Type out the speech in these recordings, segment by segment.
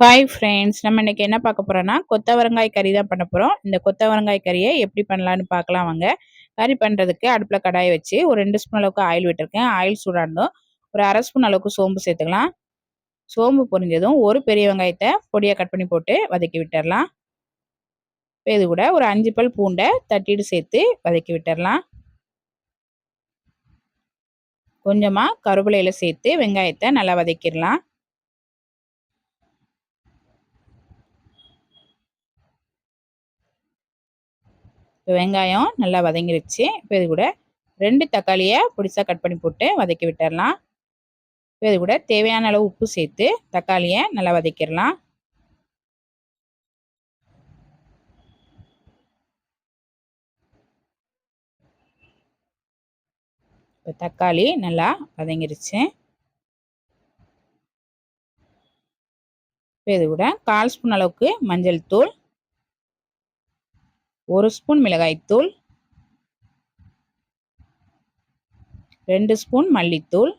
Hi friends நம்ம இன்னைக்கு என்ன பார்க்க போகிறோன்னா கொத்தவரங்காய் கறி தான் பண்ண போகிறோம் இந்த கொத்தவரங்காய் கறியை எப்படி பண்ணலான்னு பார்க்கலாம் வாங்க. கறி பண்ணுறதுக்கு அடுப்பில் கடாயை வச்சு ஒரு ரெண்டு ஸ்பூன் அளவுக்கு ஆயில் விட்டுருக்கேன். ஆயில் சூடானதும் ஒரு அரை ஸ்பூன் அளவுக்கு சோம்பு சேர்த்துக்கலாம். சோம்பு பொரிஞ்சதும் ஒரு பெரிய வெங்காயத்தை பொடியாக கட் பண்ணி போட்டு வதக்கி விட்டுடலாம் இப்போ இது கூட ஒரு அஞ்சு பல் பூண்டை தட்டிட்டு சேர்த்து வதக்கி விட்டுடலாம் கொஞ்சமாக கருவேலையில் சேர்த்து வெங்காயத்தை நல்லா வதக்கிடலாம். இப்போ வெங்காயம் நல்லா வதங்கிருச்சு. இப்போ இது கூட ரெண்டு தக்காளியை பிடிச்சா கட் பண்ணி போட்டு வதக்கி விட்டுடலாம் இப்போ இது கூட தேவையான அளவு உப்பு சேர்த்து தக்காளியை நல்லா வதக்கிடலாம். இப்போ தக்காளி நல்லா வதங்கிருச்சு. இப்போ இது கூட கால் ஸ்பூன் அளவுக்கு மஞ்சள் தூள் ஒரு ஸ்பூன் மிளகாய்த்தூள் ரெண்டு ஸ்பூன் மல்லித்தூள்.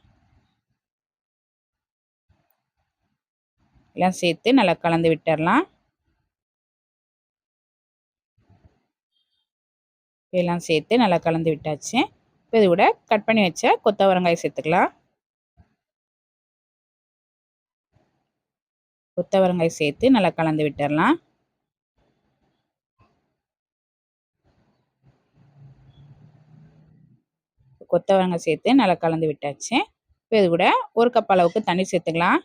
எல்லாம் சேர்த்து நல்லா கலந்து விட்டுடலாம் எல்லாம் சேர்த்து நல்லா கலந்து விட்டாச்சு. இப்போ இது கூட கட் பண்ணி வச்ச கொத்தவரங்காய் சேர்த்துக்கலாம். கொத்தவரங்காய் சேர்த்து நல்லா கலந்து விட்டுடலாம் கொத்தவரங்காய் சேர்த்து நல்லா கலந்து விட்டாச்சு. இப்போ இது கூட ஒரு கப் அளவுக்கு தண்ணி சேர்த்துக்கலாம்.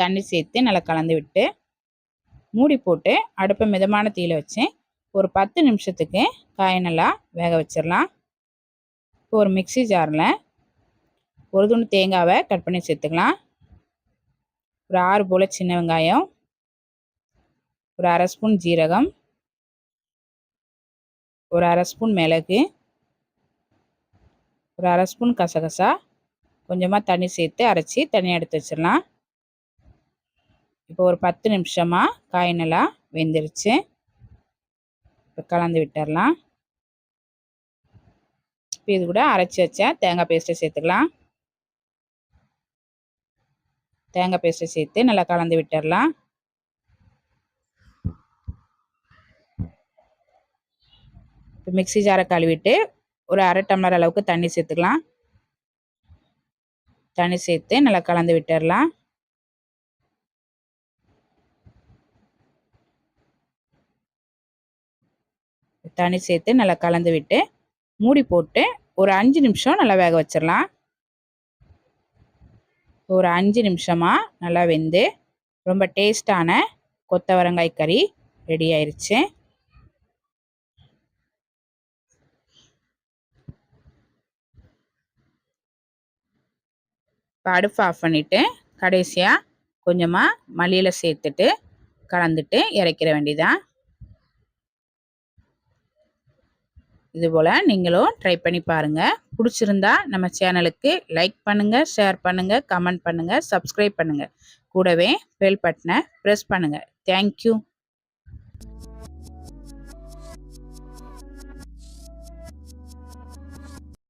தண்ணி சேர்த்து நல்லா கலந்து விட்டு மூடி போட்டு அடுப்பை மிதமான தீயில வச்சு ஒரு பத்து நிமிஷத்துக்கு காயை நல்லா வேக வச்சிடலாம். இப்போ ஒரு மிக்சி ஜாரில் ஒரு துண்டு தேங்காவை கட் பண்ணி சேர்த்துக்கலாம். ஒரு ஆறு போல் சின்ன வெங்காயம் ஒரு அரை ஸ்பூன் ஜீரகம் ஒரு அரை ஸ்பூன் மிளகு ஒரு அரை ஸ்பூன் கசகசா கொஞ்சமாக தண்ணி சேர்த்து அரைச்சி தனியாக எடுத்து வச்சிடலாம். இப்போ ஒரு பத்து நிமிஷமாக காய் நல்லா வெந்துருச்சு. இப்போ கலந்து விட்டுடலாம். இப்போ இது கூட அரைச்சி வச்ச தேங்காய் பேஸ்ட்டை சேர்த்துக்கலாம். தேங்காய் பேஸ்ட்டை சேர்த்து நல்லா கலந்து விட்டுடலாம். இப்போ மிக்சி ஜாரை கழுவிட்டு ஒரு அரை டம்ளர் அளவுக்கு தண்ணி சேர்த்துக்கலாம். தண்ணி சேர்த்து நல்லா கலந்து விட்டுடலாம் தண்ணி சேர்த்து நல்லா கலந்து விட்டு மூடி போட்டு ஒரு அஞ்சு நிமிஷம் நல்லா வேக வச்சிடலாம். ஒரு அஞ்சு நிமிஷமாக நல்லா வெந்து ரொம்ப டேஸ்டான கொத்தவரங்காய் கறி ரெடி ஆயிடுச்சு இப்போ அடுப்பு ஆஃப் பண்ணிவிட்டு கடைசியாக கொஞ்சமாக மல்லியில் சேர்த்துட்டு கலந்துட்டு இறக்கிற வேண்டிதான் இதுபோல் நீங்களும் ட்ரை பண்ணி பாருங்கள் பிடிச்சிருந்தா நம்ம சேனலுக்கு லைக் பண்ணுங்கள் ஷேர் பண்ணுங்கள் கமெண்ட் பண்ணுங்கள் சப்ஸ்கிரைப் பண்ணுங்கள் கூடவே பெல் பட்டனை ப்ரெஸ் பண்ணுங்கள் தேங்க்யூ